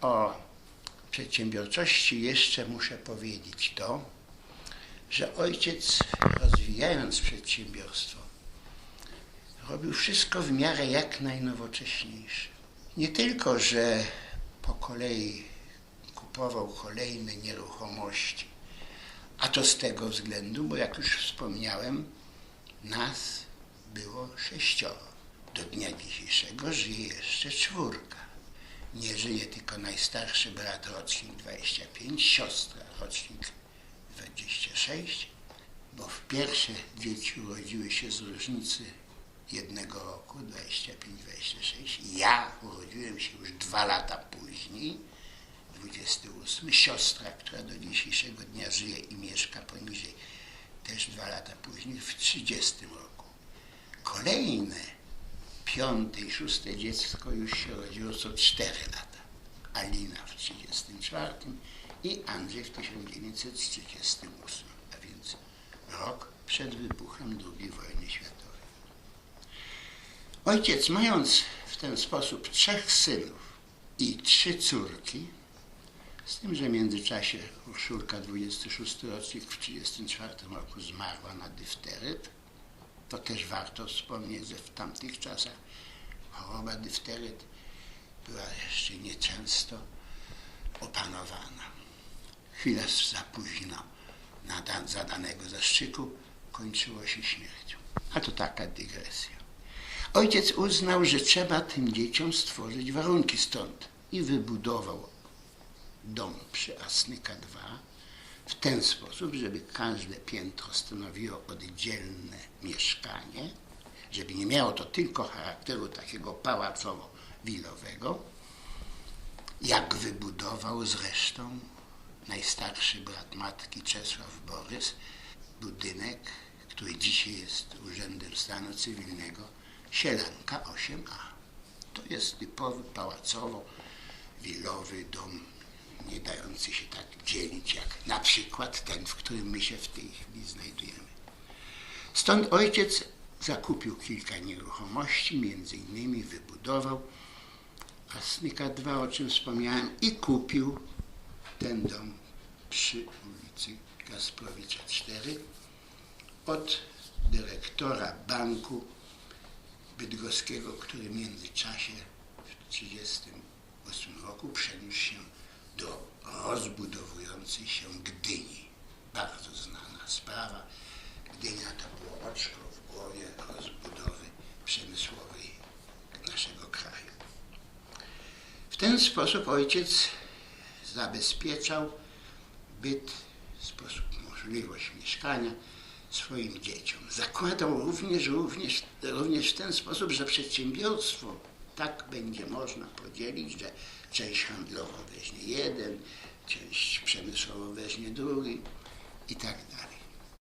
O przedsiębiorczości jeszcze muszę powiedzieć to, że ojciec rozwijając przedsiębiorstwo robił wszystko w miarę jak najnowocześniejsze. Nie tylko, że po kolei kupował kolejne nieruchomości, a to z tego względu, bo jak już wspomniałem, nas było sześcioro. Do dnia dzisiejszego żyje jeszcze czwórka. Nie żyje tylko najstarszy brat rocznik 25, siostra rocznik 26, bo w pierwsze dzieci urodziły się z różnicy jednego roku, 25-26. Ja urodziłem się już dwa lata później, 28. Siostra, która do dzisiejszego dnia żyje i mieszka poniżej, też dwa lata później, w 30 roku. Kolejne, piąte i szóste dziecko już się rodziło co 4 lata. Alina w 34 i Andrzej w 1938, a więc rok przed wybuchem II wojny światowej. Ojciec, mając w ten sposób trzech synów i trzy córki, z tym, że w międzyczasie Urszulka, 26 rocznik, w 1934 roku zmarła na difteryt, to też warto wspomnieć, że w tamtych czasach choroba difteryt była jeszcze nieczęsto opanowana. Chwilę za późno na zadanego zastrzyku kończyło się śmiercią. A to taka dygresja. Ojciec uznał, że trzeba tym dzieciom stworzyć warunki stąd i wybudował dom przy Asnyka 2 w ten sposób, żeby każde piętro stanowiło oddzielne mieszkanie, żeby nie miało to tylko charakteru takiego pałacowo-wilowego, jak wybudował zresztą najstarszy brat matki Czesław Borys budynek, który dzisiaj jest Urzędem Stanu Cywilnego, Sielanka 8a. To jest typowy pałacowo-wilowy dom, nie dający się tak dzielić na przykład ten, w którym my się w tej chwili znajdujemy. Stąd ojciec zakupił kilka nieruchomości, między innymi wybudował Asnyka 2, o czym wspomniałem, i kupił ten dom przy ulicy Gasprowicza 4 od dyrektora banku bydgoskiego, który w międzyczasie w 1938 roku przeniósł się do rozbudowującej się Gdyni. Bardzo znana sprawa. Gdynia to było oczko w głowie rozbudowy przemysłowej naszego kraju. W ten sposób ojciec zabezpieczał byt, sposób, możliwość mieszkania swoim dzieciom. Zakładał również, również, również w ten sposób, że przedsiębiorstwo tak będzie można podzielić, że część handlową weźmie jeden, część przemysłową weźmie drugi i tak dalej.